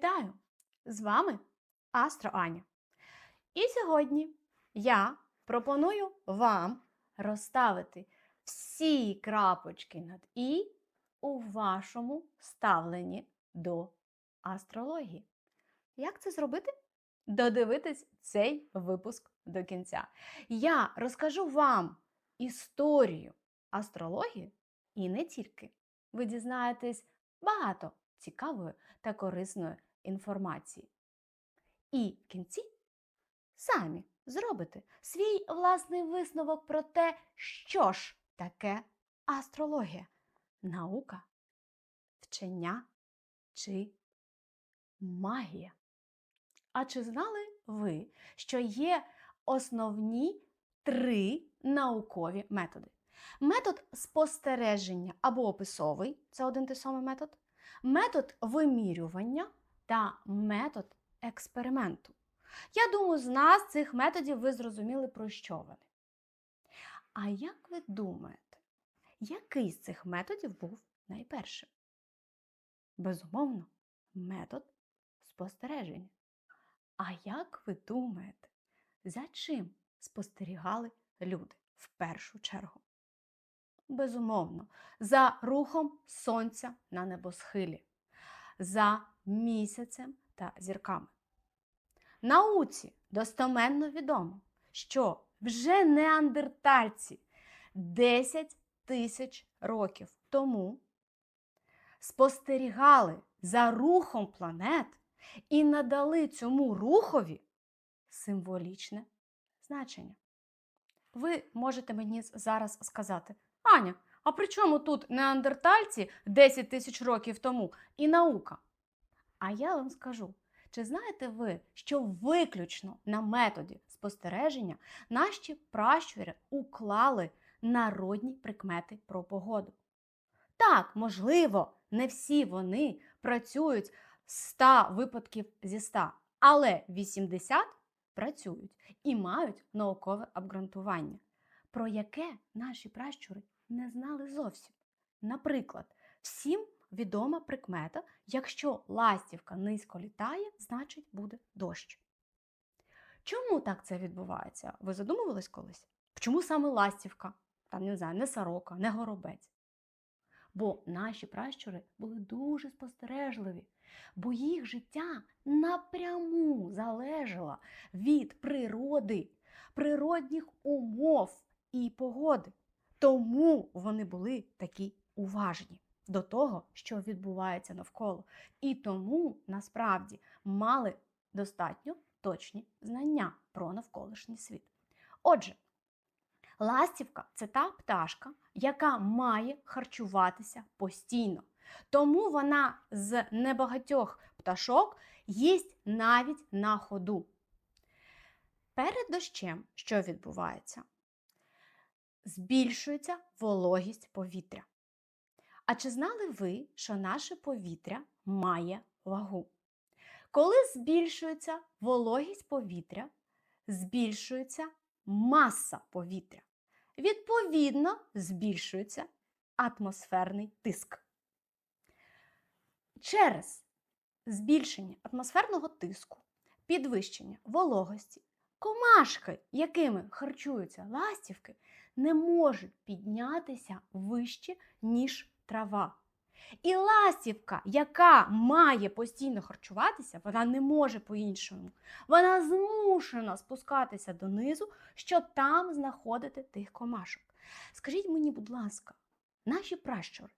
Вітаю! З вами Астро Аня. І сьогодні я пропоную вам розставити всі крапочки над І у вашому ставленні до астрології. Як це зробити? Додивитись цей випуск до кінця. Я розкажу вам історію астрології і не тільки. Ви дізнаєтесь багато цікавої та корисної інформації. І в кінці самі зробите свій власний висновок про те, що ж таке астрологія, наука, вчення чи магія. А чи знали ви, що є основні три наукові методи? Метод спостереження або описовий це один той самий метод, метод вимірювання та метод експерименту. Я думаю, з нас цих методів ви зрозуміли, про що вони. А як ви думаєте, який з цих методів був найпершим? Безумовно, метод спостереження. А як ви думаєте, за чим спостерігали люди в першу чергу? Безумовно, за рухом сонця на небосхилі, за місяцем та зірками. Науці достоменно відомо, що вже неандертальці 10 тисяч років тому спостерігали за рухом планет і надали цьому рухові символічне значення. Ви можете мені зараз сказати, Аня, а при чому тут неандертальці 10 тисяч років тому і наука? А я вам скажу, чи знаєте ви, що виключно на методі спостереження наші пращури уклали народні прикмети про погоду? Так, можливо, не всі вони працюють 100 випадків зі 100, але 80 працюють і мають наукове обґрунтування, про яке наші пращури не знали зовсім. Наприклад, всім відома прикмета, якщо ластівка низько літає, значить буде дощ. Чому так це відбувається? Ви задумувались колись? Чому саме ластівка? Там, не знаю, не сорока, не горобець. Бо наші пращури були дуже спостережливі, бо їх життя напряму залежало від природи, природних умов і погоди. Тому вони були такі уважні до того, що відбувається навколо. І тому насправді мали достатньо точні знання про навколишній світ. Отже, ластівка це та пташка, яка має харчуватися постійно. Тому вона з небагатьох пташок їсть навіть на ходу. Перед дощем, що відбувається? Збільшується вологість повітря. А чи знали ви, що наше повітря має вагу? Коли збільшується вологість повітря, збільшується маса повітря. Відповідно, збільшується атмосферний тиск. Через збільшення атмосферного тиску, підвищення вологості, комашки, якими харчуються ластівки, не можуть піднятися вище, ніж трава. І ластівка, яка має постійно харчуватися, вона не може по-іншому. Вона змушена спускатися донизу, щоб там знаходити тих комашок. Скажіть мені, будь ласка, наші пращури,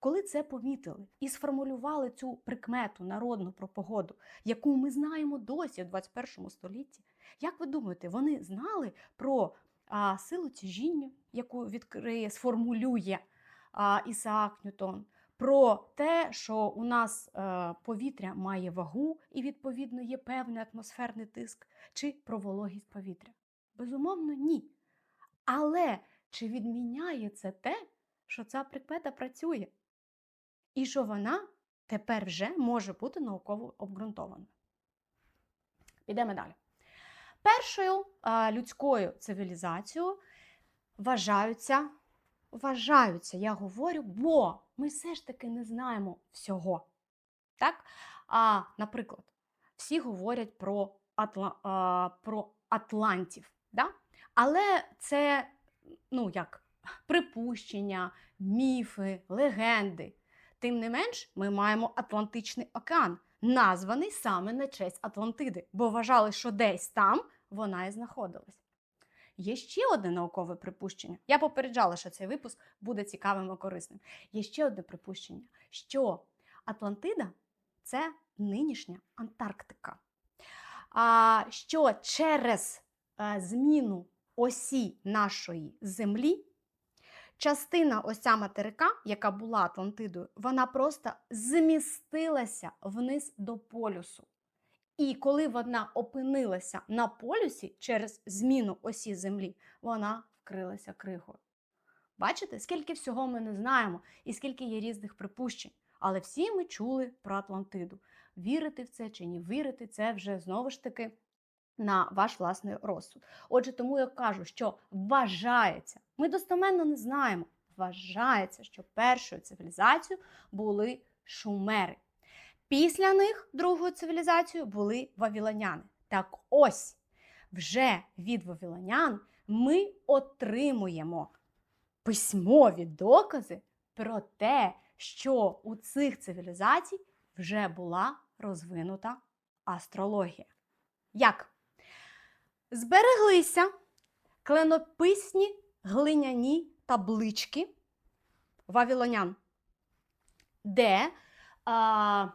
коли це помітили і сформулювали цю прикмету народну про погоду, яку ми знаємо досі в 21 столітті, як ви думаєте, вони знали про а, силу тяжіння, яку відкриє, сформулює а, Ісаак Ньютон? про те, що у нас е, повітря має вагу і, відповідно, є певний атмосферний тиск, чи про вологість повітря? Безумовно, ні. Але чи відміняє це те, що ця прикмета працює? І що вона тепер вже може бути науково обґрунтованою? Підемо далі. Першою людською цивілізацією вважаються вважаються, я говорю, бо ми все ж таки не знаємо всього. Так? А, Наприклад, всі говорять про, Атла, а, про Атлантів. Да? Але це ну, як, припущення, міфи, легенди. Тим не менш, ми маємо Атлантичний океан, названий саме на честь Атлантиди, бо вважали, що десь там вона і знаходилась. Є ще одне наукове припущення. Я попереджала, що цей випуск буде цікавим і корисним. Є ще одне припущення, що Атлантида це нинішня Антарктика. А що через е, зміну осі нашої землі, частина ось ця материка, яка була Атлантидою, вона просто змістилася вниз до полюсу. І коли вона опинилася на полюсі через зміну осі Землі, вона вкрилася кригою. Бачите, скільки всього ми не знаємо і скільки є різних припущень. Але всі ми чули про Атлантиду. Вірити в це чи не вірити, це вже знову ж таки на ваш власний розсуд. Отже, тому я кажу, що вважається, ми достоменно не знаємо, вважається, що першою цивілізацією були шумери. Після них другою цивілізацією були вавілоняни. Так ось вже від вавілонян ми отримуємо письмові докази про те, що у цих цивілізацій вже була розвинута астрологія. Як? Збереглися кленописні глиняні таблички вавілонян, де а,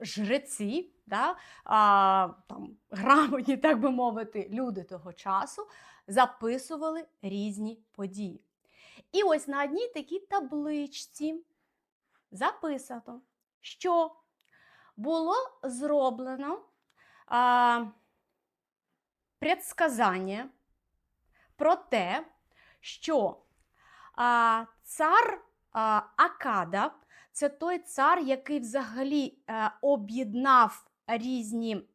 жреці, да, а, там, грамотні, так би мовити, люди того часу записували різні події. І ось на одній такій табличці записано, що було зроблено а, предсказання про те, що а, цар Акада це той цар, який взагалі об'єднав різні,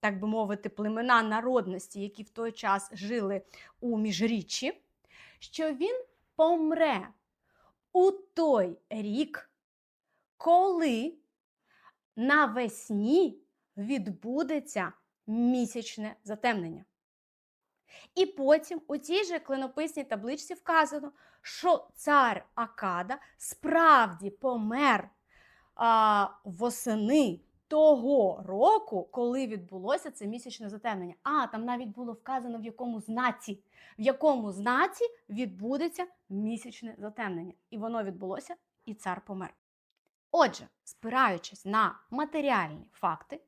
так би мовити, племена народності, які в той час жили у міжріччі, що він помре у той рік, коли навесні відбудеться місячне затемнення. І потім у цій же клинописній табличці вказано, що цар Акада справді помер а, восени того року, коли відбулося це місячне затемнення. А, там навіть було вказано, в якому знаці, в якому знаці відбудеться місячне затемнення. І воно відбулося, і цар помер. Отже, спираючись на матеріальні факти,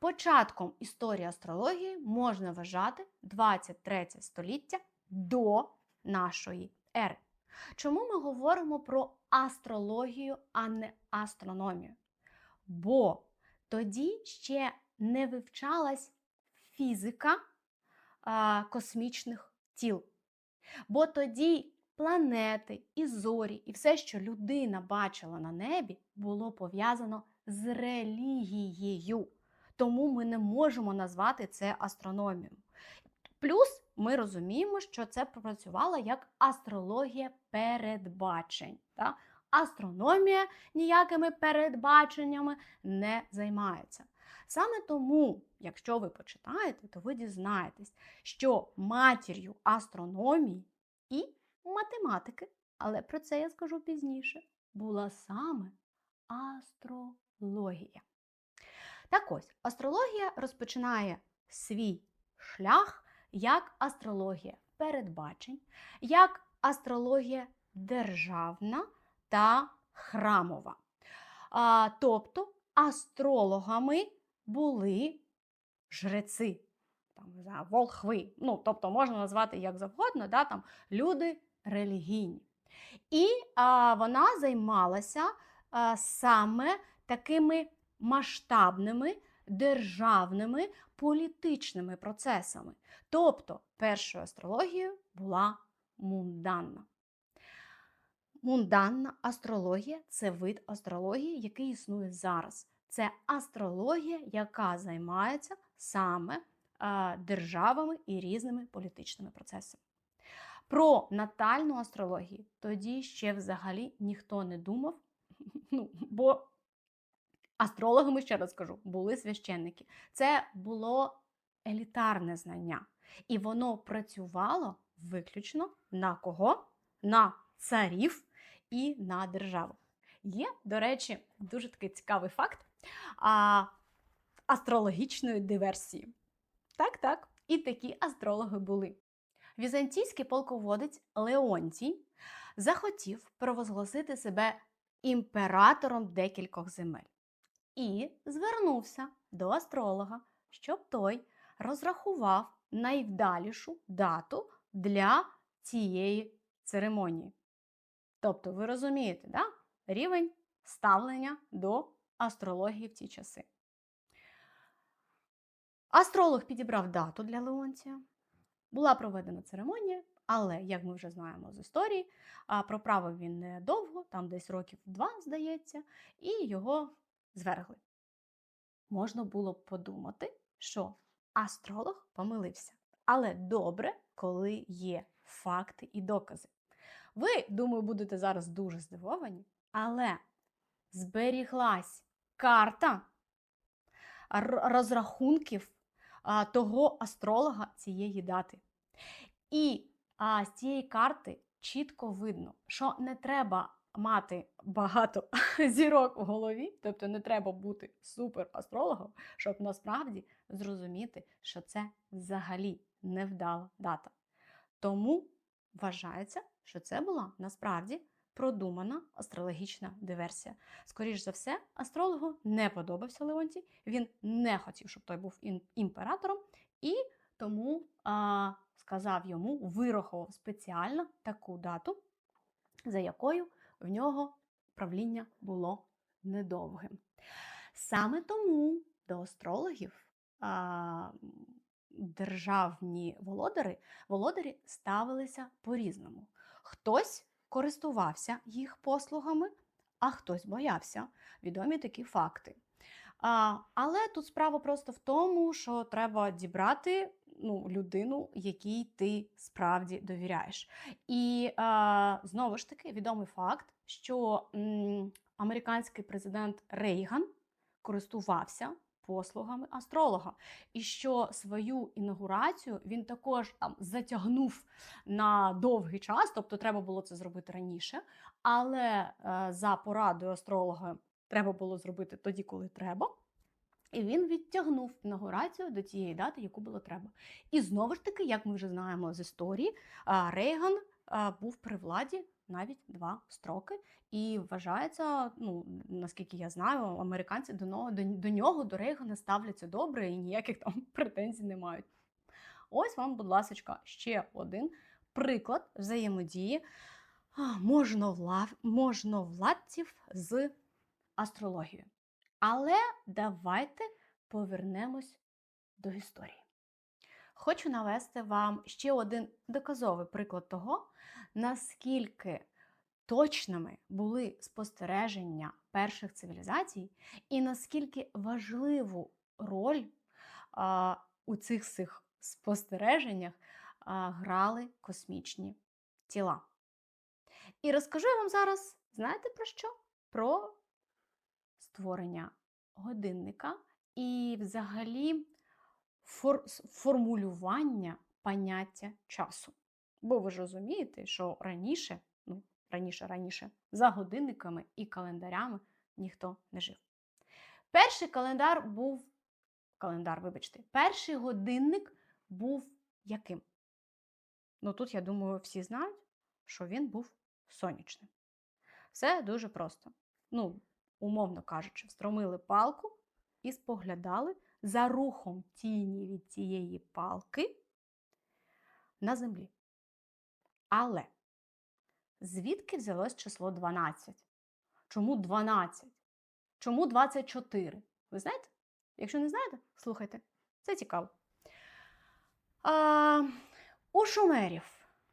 початком історії астрології можна вважати 23 століття до нашої ери. Чому ми говоримо про астрологію, а не астрономію? Бо тоді ще не вивчалась фізика а, космічних тіл. Бо тоді планети і зорі, і все, що людина бачила на небі, було пов'язано з релігією. Тому ми не можемо назвати це астрономією. Плюс ми розуміємо, що це працювало як астрологія передбачень. Так? Астрономія ніякими передбаченнями не займається. Саме тому, якщо ви почитаєте, то ви дізнаєтесь, що матір'ю астрономії і математики, але про це я скажу пізніше, була саме астрологія. Так ось, астрологія розпочинає свій шлях як астрологія передбачень, як астрологія державна та храмова. А, Тобто астрологами були жреци, там, волхви. Ну, тобто можна назвати як завгодно, да, там, люди релігійні. І а, вона займалася а, саме такими масштабними державними політичними процесами. Тобто першою астрологією була мунданна. Мунданна астрологія це вид астрології, який існує зараз. Це астрологія, яка займається саме державами і різними політичними процесами. Про натальну астрологію тоді ще взагалі ніхто не думав, ну, бо Астрологами, ще раз кажу, були священники. Це було елітарне знання. І воно працювало виключно на кого? На царів і на державу. Є, до речі, дуже такий цікавий факт а, астрологічної диверсії. Так, так, і такі астрологи були. Візантійський полководець Леонтій захотів провозгласити себе імператором декількох земель і звернувся до астролога, щоб той розрахував найвдалішу дату для цієї церемонії. Тобто, ви розумієте, да? рівень ставлення до астрології в ті часи. Астролог підібрав дату для Леонтія. Була проведена церемонія, але, як ми вже знаємо з історії, проправив він недовго, там десь років два, здається, і його звергли. Можна було б подумати, що астролог помилився. Але добре, коли є факти і докази. Ви, думаю, будете зараз дуже здивовані, але зберіглась карта розрахунків того астролога цієї дати. І з цієї карти чітко видно, що не треба мати багато зірок в голові, тобто не треба бути суперастрологом, щоб насправді зрозуміти, що це взагалі невдала дата. Тому вважається, що це була насправді продумана астрологічна диверсія. Скоріш за все, астрологу не подобався Леонтій, він не хотів, щоб той був імператором, і тому а, сказав йому, вирахував спеціально таку дату, за якою в нього правління було недовгим. Саме тому до астрологів а, державні володари, володарі ставилися по-різному. Хтось користувався їх послугами, а хтось боявся. Відомі такі факти. А, але тут справа просто в тому, що треба дібрати ну, людину, якій ти справді довіряєш. І а, знову ж таки відомий факт, що м, американський президент Рейган користувався послугами астролога, і що свою інаугурацію він також там затягнув на довгий час, тобто треба було це зробити раніше. Але е, за порадою астролога треба було зробити тоді, коли треба. І він відтягнув інаугурацію до тієї дати, яку було треба. І знову ж таки, як ми вже знаємо з історії, Рейган був при владі навіть два строки, і вважається, ну наскільки я знаю, американці до нього до, до нього, до Рейгана ставляться добре і ніяких там претензій не мають. Ось вам, будь ласка, ще один приклад взаємодії можновладців з астрологією. Але давайте повернемось до історії. Хочу навести вам ще один доказовий приклад того, наскільки точними були спостереження перших цивілізацій, і наскільки важливу роль а, у цих всіх спостереженнях а, грали космічні тіла. І розкажу я вам зараз, знаєте про що? Про створення годинника і взагалі фор- формулювання поняття часу. Бо ви ж розумієте, що раніше, ну, раніше, раніше, за годинниками і календарями ніхто не жив. Перший календар був, календар, вибачте, перший годинник був яким? Ну тут, я думаю, всі знають, що він був сонячним. Все дуже просто. Ну, умовно кажучи, встромили палку і споглядали за рухом тіні від цієї палки на землі. Але звідки взялось число 12? Чому 12? Чому 24? Ви знаєте? Якщо не знаєте, слухайте, це цікаво. А, у шумерів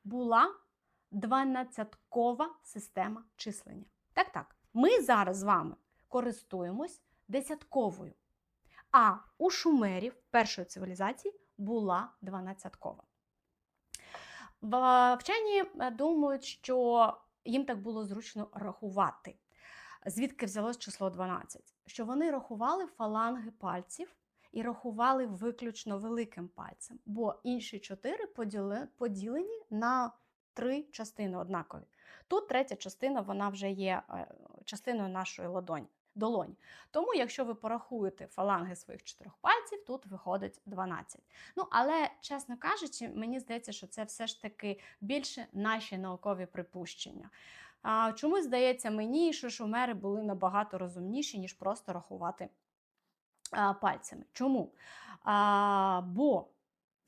була 12-кова система числення. Так, так. Ми зараз з вами користуємось десятковою. А у шумерів першої цивілізації була 12-кова. Вчені е, думають, що їм так було зручно рахувати. звідки взялось число 12? Що вони рахували фаланги пальців і рахували виключно великим пальцем, бо інші чотири поділені на три частини однакові. Тут третя частина вона вже є е, частиною нашої ладоні, долоні. Тому, якщо ви порахуєте фаланги своїх чотирьох пальців, тут виходить 12. Ну, але, чесно кажучи, мені здається, що це все ж таки більше наші наукові припущення. А, чомусь здається мені, що шумери були набагато розумніші, ніж просто рахувати а, пальцями. Чому? А, бо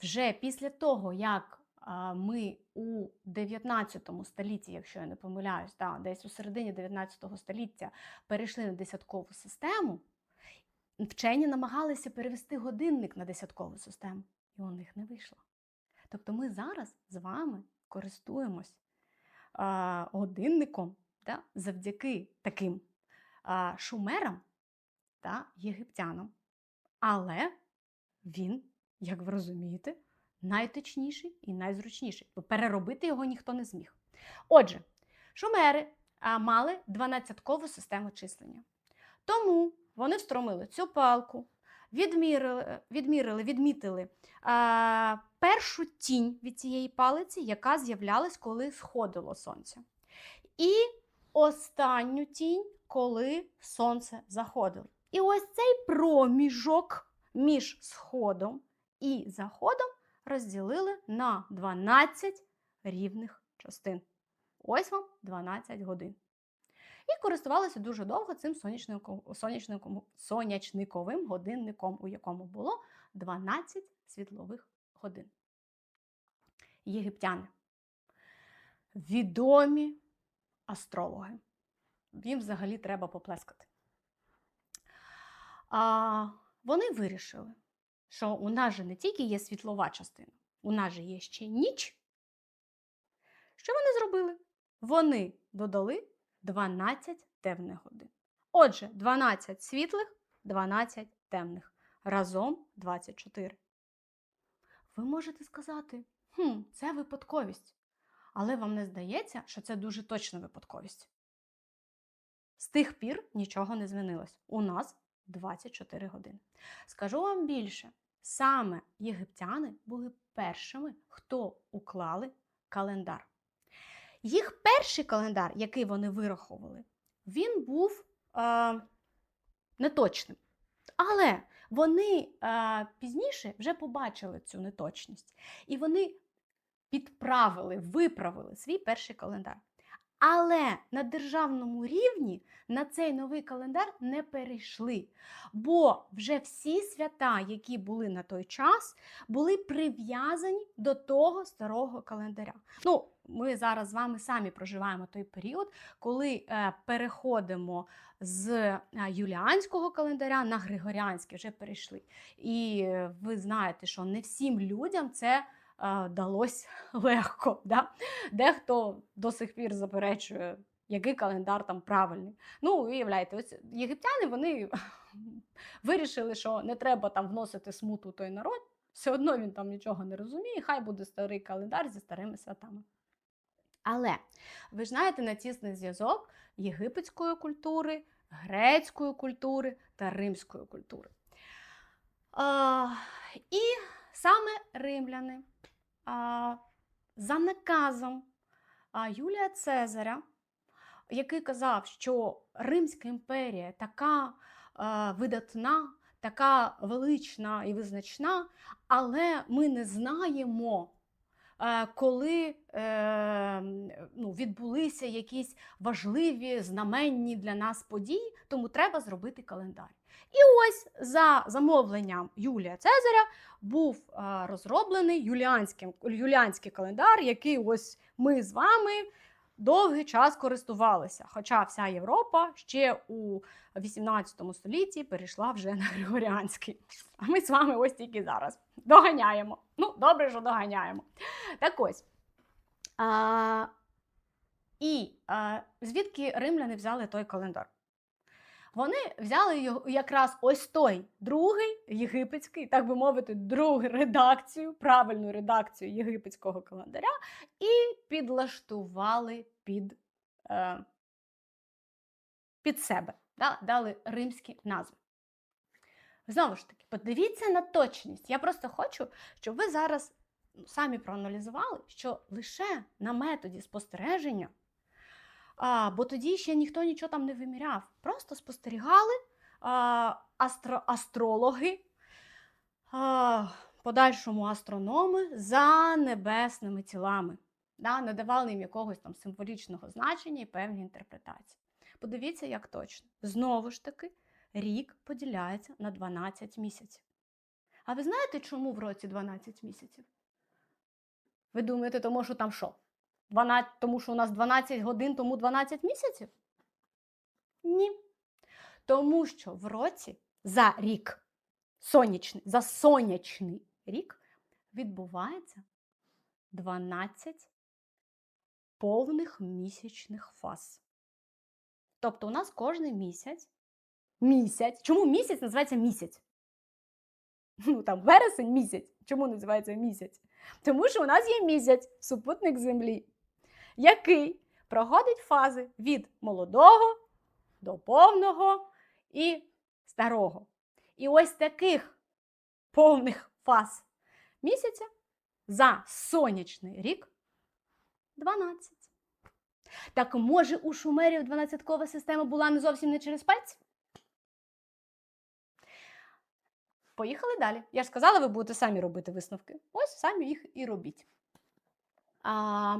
вже після того, як ми у 19 столітті, якщо я не помиляюсь, да, десь у середині 19 століття перейшли на десяткову систему, вчені намагалися перевести годинник на десяткову систему, і у них не вийшло. Тобто ми зараз з вами користуємось а, годинником да, завдяки таким а, шумерам та єгиптянам. Але він, як ви розумієте, найточніший і найзручніший. Бо Переробити його ніхто не зміг. Отже, шумери мали 12-кову систему числення. Тому вони встромили цю палку, відмірили, відмірили відмітили а, першу тінь від цієї палиці, яка з'являлась, коли сходило сонце. І останню тінь, коли сонце заходило. І ось цей проміжок між сходом і заходом розділили на 12 рівних частин. Ось вам 12 годин. І користувалися дуже довго цим сонячником, сонячниковим годинником, у якому було 12 світлових годин. Єгиптяни. Відомі астрологи. Їм взагалі треба поплескати. А, вони вирішили, що у нас же не тільки є світлова частина, у нас же є ще ніч. Що вони зробили? Вони додали 12 темних годин. Отже, 12 світлих, 12 темних. Разом 24. Ви можете сказати, хм, це випадковість. Але вам не здається, що це дуже точна випадковість. З тих пір нічого не змінилось. У нас 24 години. Скажу вам більше, саме єгиптяни були першими, хто уклали календар. Їх перший календар, який вони вираховували, він був е, неточним. Але вони е, пізніше вже побачили цю неточність. І вони підправили, виправили свій перший календар. Але на державному рівні на цей новий календар не перейшли. Бо вже всі свята, які були на той час, були прив'язані до того старого календаря. Ну, ми зараз з вами самі проживаємо той період, коли е, переходимо з е, юліанського календаря на григоріанський, вже перейшли. І е, ви знаєте, що не всім людям це далось легко. Да? Дехто до сих пір заперечує, який календар там правильний. Ну, уявляєте, ось єгиптяни вони вирішили, що не треба там вносити смуту той народ. Все одно він там нічого не розуміє, хай буде старий календар зі старими святами. Але ви ж знаєте на тісний зв'язок єгипетської культури, грецької культури та римської культури. А, і саме римляни за наказом Юлія Цезаря, який казав, що Римська імперія така видатна, така велична і визначна, але ми не знаємо. е, Коли е, ну, відбулися якісь важливі, знаменні для нас події, тому треба зробити календар. І ось за замовленням Юлія Цезаря був е, розроблений юліанський, юліанський календар, який ось ми з вами довгий час користувалися. Хоча вся Європа ще у 18 столітті перейшла вже на Григоріанський. А ми з вами ось тільки зараз доганяємо. Ну, добре, що доганяємо. Так ось. А, і а, звідки римляни взяли той календар? Вони взяли його якраз ось той другий єгипетський, так би мовити, другу редакцію, правильну редакцію єгипетського календаря, і підлаштували під е, під себе, да? дали римські назви. Знову ж таки, подивіться на точність. Я просто хочу, щоб ви зараз ну, самі проаналізували, що лише на методі спостереження, а, бо тоді ще ніхто нічого там не виміряв, просто спостерігали а, астро, астрологи, а, подальшому астрономи за небесними тілами. Да, не давали їм якогось там символічного значення і певні інтерпретації. Подивіться, як точно. Знову ж таки, рік поділяється на 12 місяців. А ви знаєте, чому в році 12 місяців? Ви думаєте, тому що там що? 12, тому що у нас 12 годин, тому 12 місяців? Ні. Тому що в році за рік, сонячний, за сонячний рік відбувається 12 повних місячних фаз. Тобто у нас кожний місяць. Місяць. Чому місяць називається місяць? Ну, там вересень місяць. Чому називається місяць? Тому що у нас є місяць, супутник Землі, який проходить фази від молодого до повного і старого. І ось таких повних фаз місяця за сонячний рік 12. Так може у шумерів 12-кова система була не зовсім не через пальці? Поїхали далі. Я ж сказала, ви будете самі робити висновки. Ось самі їх і робіть. А,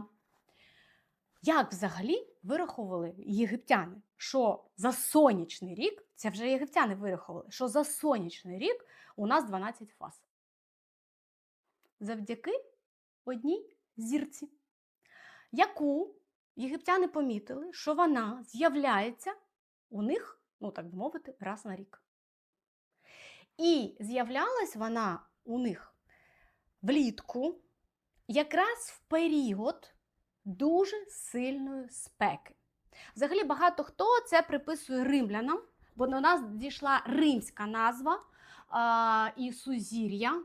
як взагалі вираховували єгиптяни, що за сонячний рік, це вже єгиптяни вираховували, що за сонячний рік у нас 12 фаз. Завдяки одній зірці, яку єгиптяни помітили, що вона з'являється у них, ну так би мовити, раз на рік. І з'являлась вона у них влітку якраз в період дуже сильної спеки. Взагалі, багато хто це приписує римлянам, бо до нас дійшла римська назва а, і сузір'я,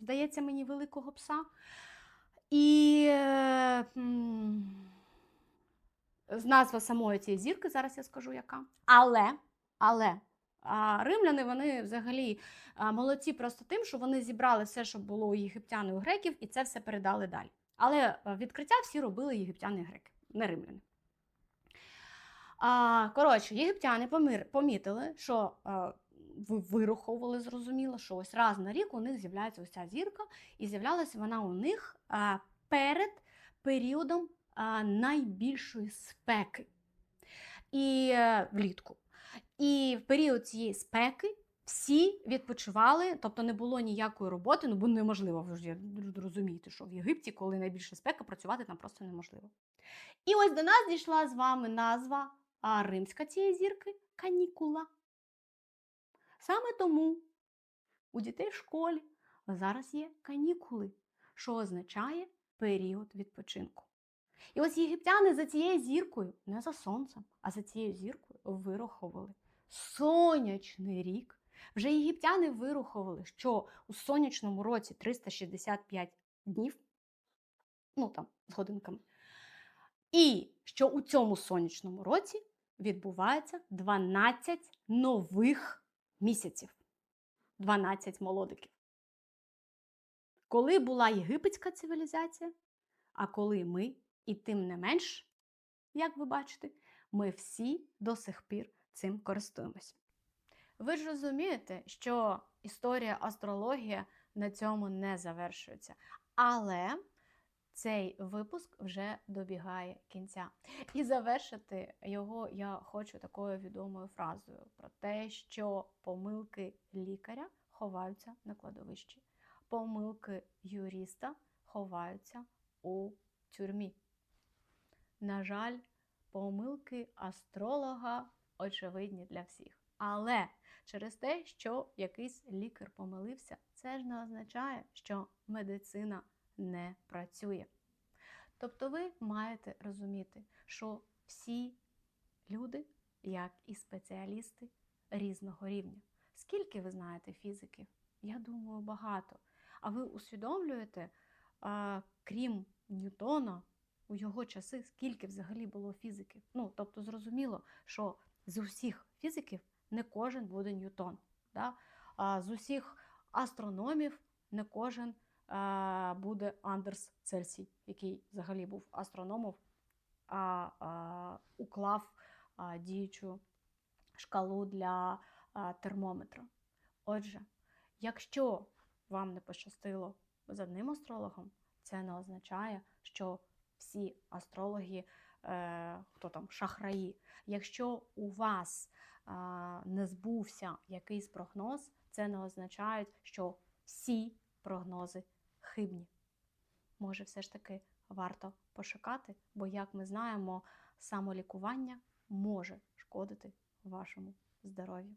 здається мені, великого пса. І е, назва самої цієї зірки, зараз я скажу яка. Але, але а римляни вони взагалі молодці просто тим, що вони зібрали все, що було у єгиптян і у греків, і це все передали далі. Але відкриття всі робили єгиптяни і греки, не римляни. А, коротше, єгиптяни помір, помітили, що а, ви- вираховували, зрозуміло, що ось раз на рік у них з'являється ось ця зірка, і з'являлася вона у них а, перед періодом а, найбільшої спеки і е, влітку. І в період цієї спеки всі відпочивали, тобто не було ніякої роботи, ну бо неможливо, ви ж розумієте, що в Єгипті, коли найбільша спека, працювати там просто неможливо. І ось до нас дійшла з вами назва а, римська цієї зірки канікула. Саме тому у дітей в школі зараз є канікули, що означає період відпочинку. І ось єгиптяни за цією зіркою, не за сонцем, а за цією зіркою вираховували сонячний рік. Вже єгиптяни вираховували, що у сонячному році 365 днів, ну там з годинками, і що у цьому сонячному році відбувається 12 нових місяців, 12 молодиків. Коли була єгипетська цивілізація, а коли ми, і тим не менш, як ви бачите, ми всі до сих пір цим користуємось. Ви ж розумієте, що історія астрологія на цьому не завершується. Але цей випуск вже добігає кінця. І завершити його я хочу такою відомою фразою про те, що помилки лікаря ховаються на кладовищі, помилки юриста ховаються у тюрмі. На жаль, помилки астролога очевидні для всіх. Але через те, що якийсь лікар помилився, це ж не означає, що медицина не працює. Тобто ви маєте розуміти, що всі люди, як і спеціалісти різного рівня. Скільки ви знаєте фізиків? Я думаю, багато. А ви усвідомлюєте, крім Ньютона, у його часи, скільки взагалі було фізиків? Ну, тобто, зрозуміло, що з усіх фізиків не кожен буде Ньютон. Да? А з усіх астрономів не кожен е, буде Андерс Цельсій, який взагалі був астрономом, а, а уклав а, діючу шкалу для а, термометра. Отже, якщо вам не пощастило з одним астрологом, це не означає, що всі астрологи, е, хто там шахраї. Якщо у вас не збувся якийсь прогноз, це не означає, що всі прогнози хибні. Може, все ж таки варто пошукати, бо, як ми знаємо, самолікування може шкодити вашому здоров'ю.